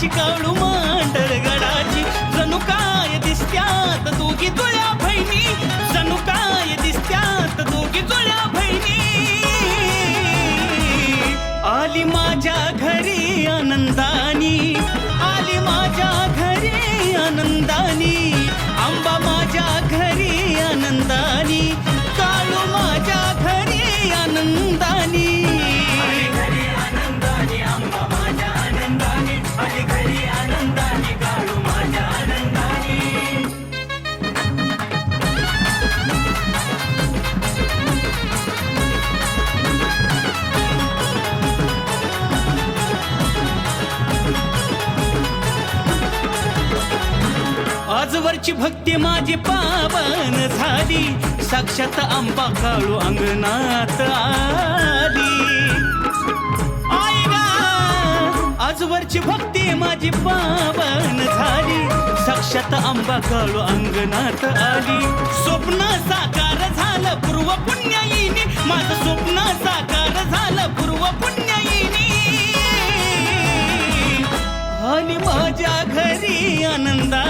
पुराची काळू देवाची भक्ती माझी पावन झाली. साक्षात आंबा काळू अंगणात आली. आई आजवरची भक्ती माझी पावन झाली. साक्षात आंबा काळू अंगणात आली. स्वप्न साकार झालं पूर्व पुण्याईनी. माझं स्वप्न साकार झालं पूर्व पुण्याईनी. आणि माझ्या घरी आनंदा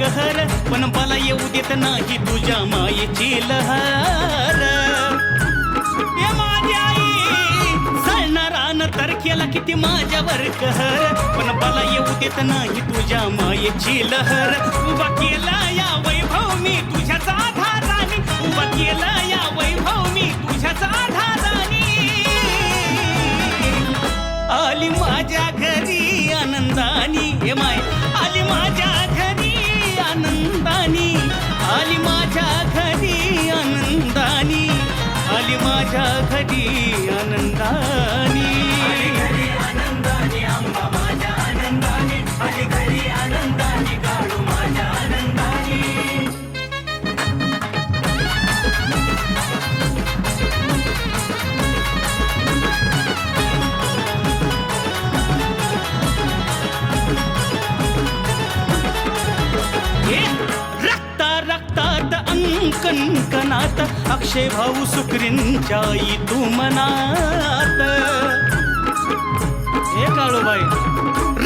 कहर पण मला येऊ देत नाही तुझ्या मायेची लहर. ये आई चालणारा तर केला किती माझ्यावर कहर. पण मला येऊ देत नाही तुझ्या मायेची लहर. उभा केला या वैभव मी तुझ्याच आधाराने. उभा केला या वैभव मी तुझ्याच आधाराने. आली माझ्या घरी आनंदानी. हे माय आली माझ्या घरी आनंदानी आली माझ्या घरी आनंदानी आली माझ्या घरी आनंदानी. कणकणात अक्षय भाऊ सुकरींच्या आई तू मनात. हे काळूबाई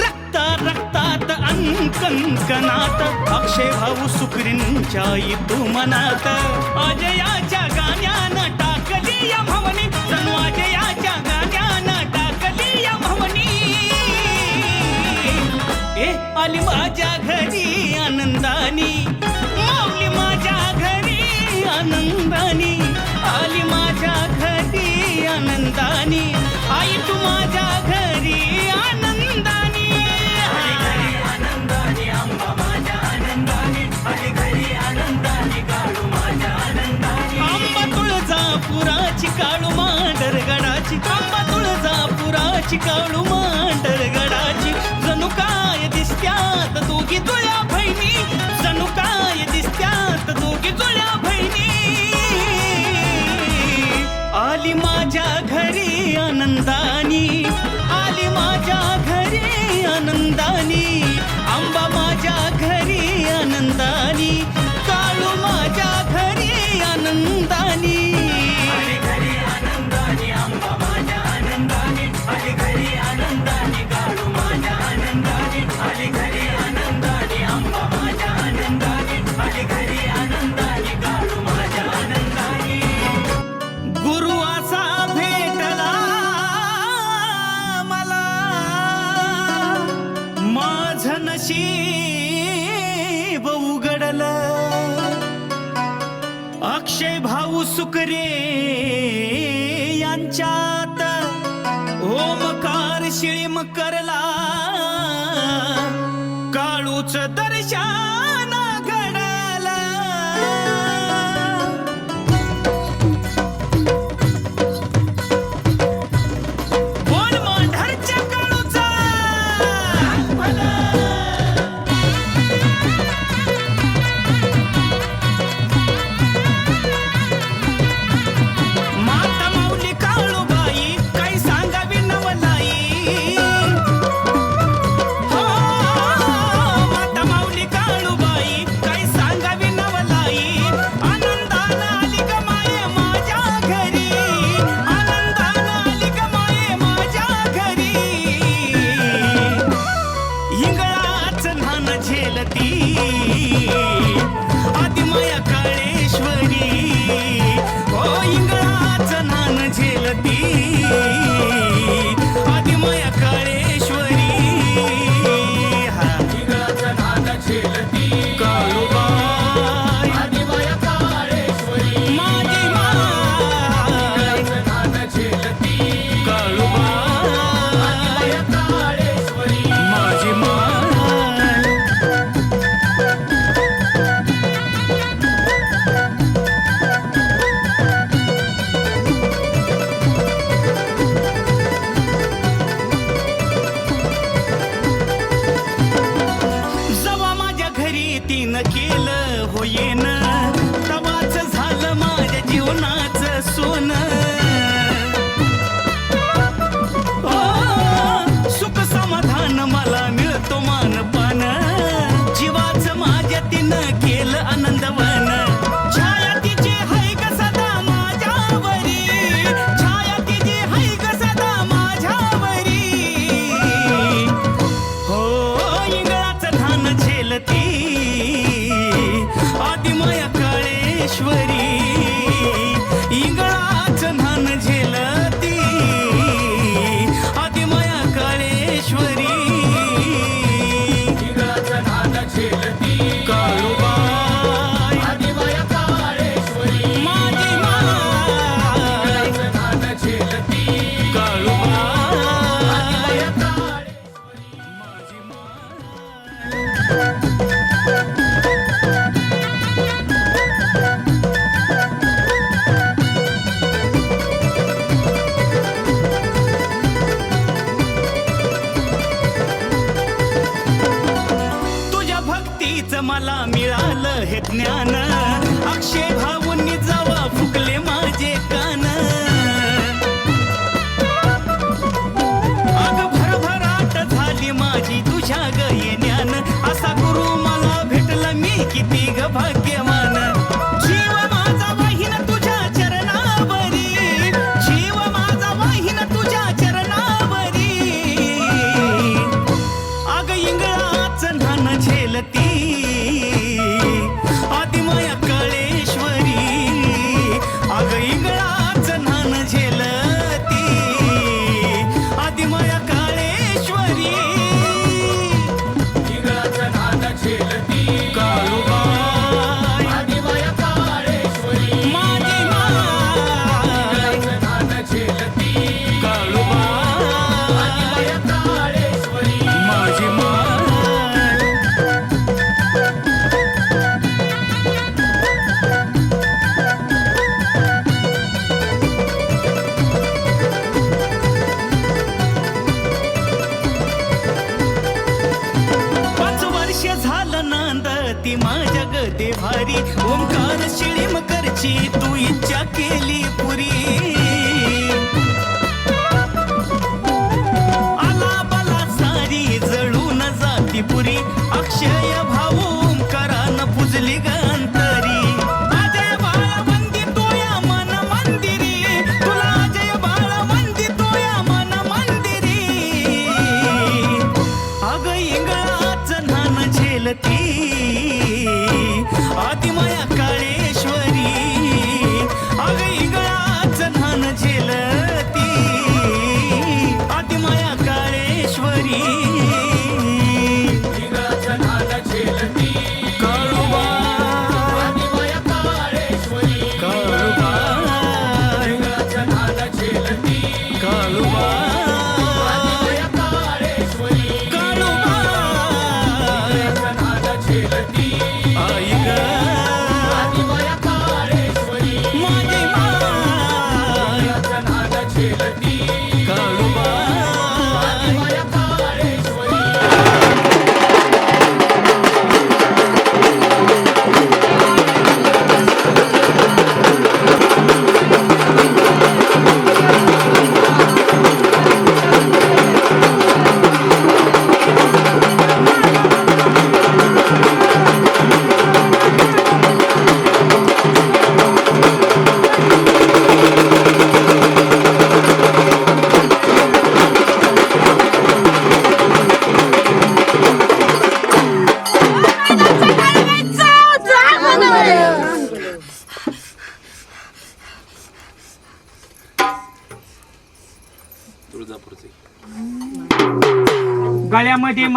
रक्ता रक्तात अंकंकनात अक्षय भाऊ सुकरींच्या आई तू मनात. अजयाच्या गाण्यानं टाकली या भवनी जणू अजयाच्या गाण्यानं टाकली या भवनी. ए आली माझ्या घरी आनंदानी. आनंदानी आली माझ्या घरी आनंदानी. आई तू माझ्या घरी आनंदानी. आनंदानी आंबा माझ्या आनंदानी घरी आनंदानी काळू माझ्या आनंदानी आंबा तुळजापुराची काळू मांडर गडाची आंबा तुळजापुराची काळू मांडर गडाची. जणू काय दिसत्यात दोघी तुळ्या बहिणी जणू काय दिसत्यात दोघी तुळ्या बहिणी. आनंदानी. आली माझ्या घरी आनंदानी. आंबा माझ्या घरी आनंदानी. भाऊ यांच्यात. ओमकार शिळीम करला. काळूच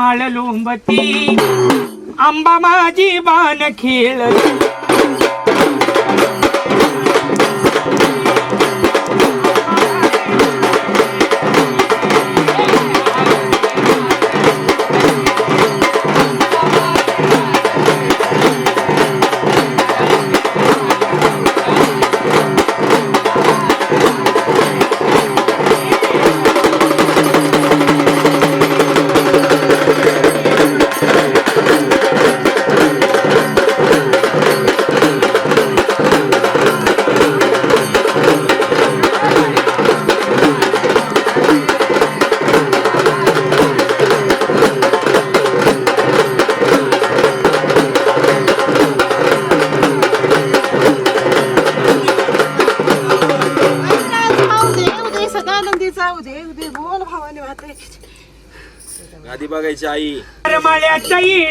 माळ लोंबती. आंबा माझी बाण खेळती. मायची आई मळ्याची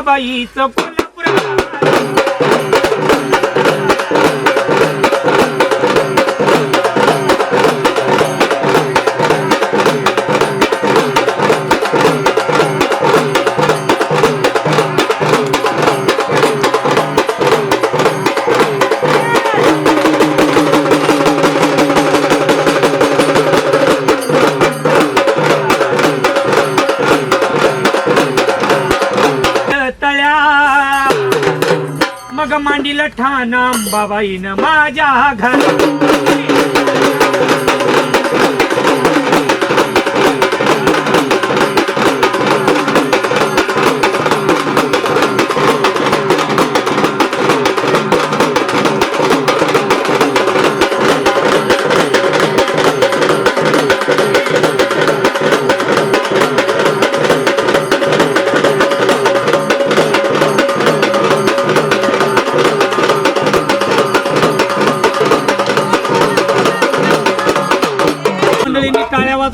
रमाबाईचं कोल्हापूर बाबाईन माझ्या घर.